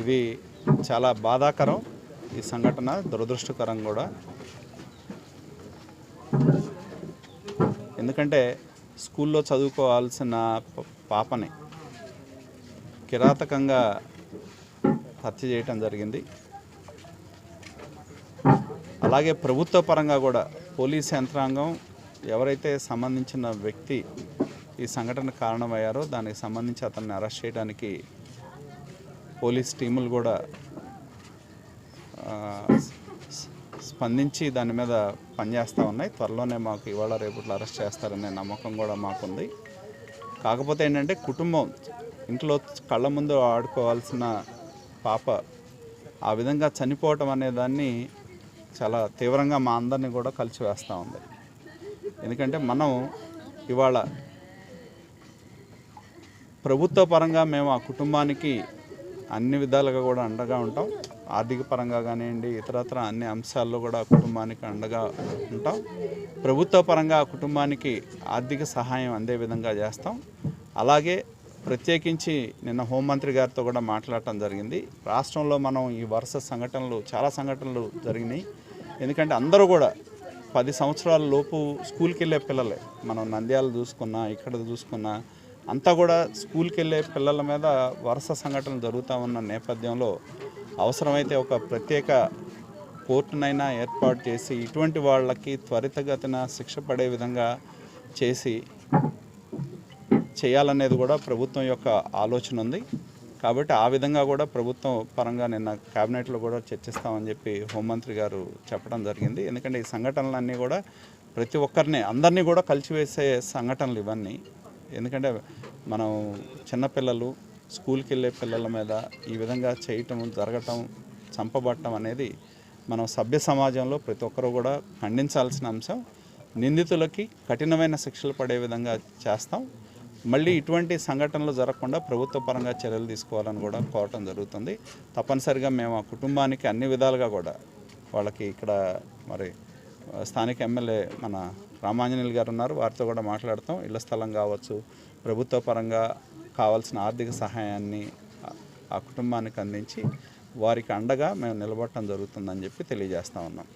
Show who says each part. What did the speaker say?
Speaker 1: ఇది చాలా బాధాకరం. ఈ సంఘటన దురదృష్టకరం కూడా. ఎందుకంటే స్కూల్లో చదువుకోవాల్సిన పాపని కిరాతకంగా హత్య చేయటం జరిగింది. అలాగే ప్రభుత్వ పరంగా కూడా పోలీస్ యంత్రాంగం ఎవరైతే సంబంధించిన వ్యక్తి ఈ సంఘటన కారణమయ్యారో దానికి సంబంధించి అతన్ని అరెస్ట్ చేయడానికి పోలీస్ టీములు కూడా స్పందించి దాని మీద పనిచేస్తూ ఉన్నాయి. త్వరలోనే మాకు ఇవాళ రేపట్లో అరెస్ట్ చేస్తారనే నమ్మకం కూడా మాకుంది. కాకపోతే ఏంటంటే కుటుంబం ఇంట్లో కళ్ళ ముందు ఆడుకోవాల్సిన పాప ఆ విధంగా చనిపోవటం అనే దాన్ని చాలా తీవ్రంగా మా అందరినీ కూడా కలిసివేస్తూ ఉంది. ఎందుకంటే మనం ఇవాళ ప్రభుత్వ పరంగా మేము ఆ కుటుంబానికి అన్ని విధాలుగా కూడా అండగా ఉంటాం. ఆర్థిక పరంగా కానివ్వండి ఇతరత్ర అన్ని అంశాల్లో కూడా కుటుంబానికి అండగా ఉంటాం. ప్రభుత్వ పరంగా ఆ కుటుంబానికి ఆర్థిక సహాయం అందే విధంగా చేస్తాం. అలాగే ప్రత్యేకించి నిన్న హోంమంత్రి గారితో కూడా మాట్లాడటం జరిగింది. రాష్ట్రంలో మనం ఈ వరుస సంఘటనలు చాలా సంఘటనలు జరిగినాయి. ఎందుకంటే అందరూ కూడా పది సంవత్సరాల లోపు స్కూల్కి వెళ్ళే పిల్లలే. మనం నంద్యాల చూసుకున్నా ఇక్కడ చూసుకున్నా అంతా కూడా స్కూల్కి వెళ్ళే పిల్లల మీద వరుస సంఘటనలు జరుగుతూ ఉన్న నేపథ్యంలో అవసరమైతే ఒక ప్రత్యేక కోర్టునైనా ఏర్పాటు చేసి ఇటువంటి వాళ్ళకి త్వరితగతిన శిక్ష పడే విధంగా చేసి చేయాలనేది కూడా ప్రభుత్వం యొక్క ఆలోచన ఉంది. కాబట్టి ఆ విధంగా కూడా ప్రభుత్వం పరంగా నిన్న క్యాబినెట్లో కూడా చర్చిస్తామని చెప్పి హోంమంత్రి గారు చెప్పడం జరిగింది. ఎందుకంటే ఈ సంఘటనలన్నీ కూడా ప్రతి ఒక్కరిని అందరినీ కూడా కలిసివేసే సంఘటనలు ఇవన్నీ. ఎందుకంటే మనం చిన్నపిల్లలు స్కూల్కి వెళ్ళే పిల్లల మీద ఈ విధంగా చేయటం జరగటం చంపబట్టం అనేది మనం సభ్య సమాజంలో ప్రతి ఒక్కరూ కూడా ఖండించాల్సిన అంశం. నిందితులకి కఠినమైన శిక్షలు పడే విధంగా చేస్తాం. మళ్ళీ ఇటువంటి సంఘటనలు జరగకుండా ప్రభుత్వ పరంగా చర్యలు తీసుకోవాలని కూడా కోరటం జరుగుతుంది. తప్పనిసరిగా మేము ఆ కుటుంబానికి అన్ని విధాలుగా కూడా వాళ్ళకి ఇక్కడ మరి స్థానిక ఎమ్మెల్యే మన రామాంజనేయులు గారు ఉన్నారు. వారితో కూడా మాట్లాడతాం. ఇళ్ళ స్థలం కావచ్చు ప్రభుత్వ పరంగా కావాల్సిన ఆర్థిక సహాయాన్ని ఆ- ఆ కుటుంబానికి అందించి వారికి అండగా మేము నిలబడటం జరుగుతుందని చెప్పి తెలియజేస్తా ఉన్నాం.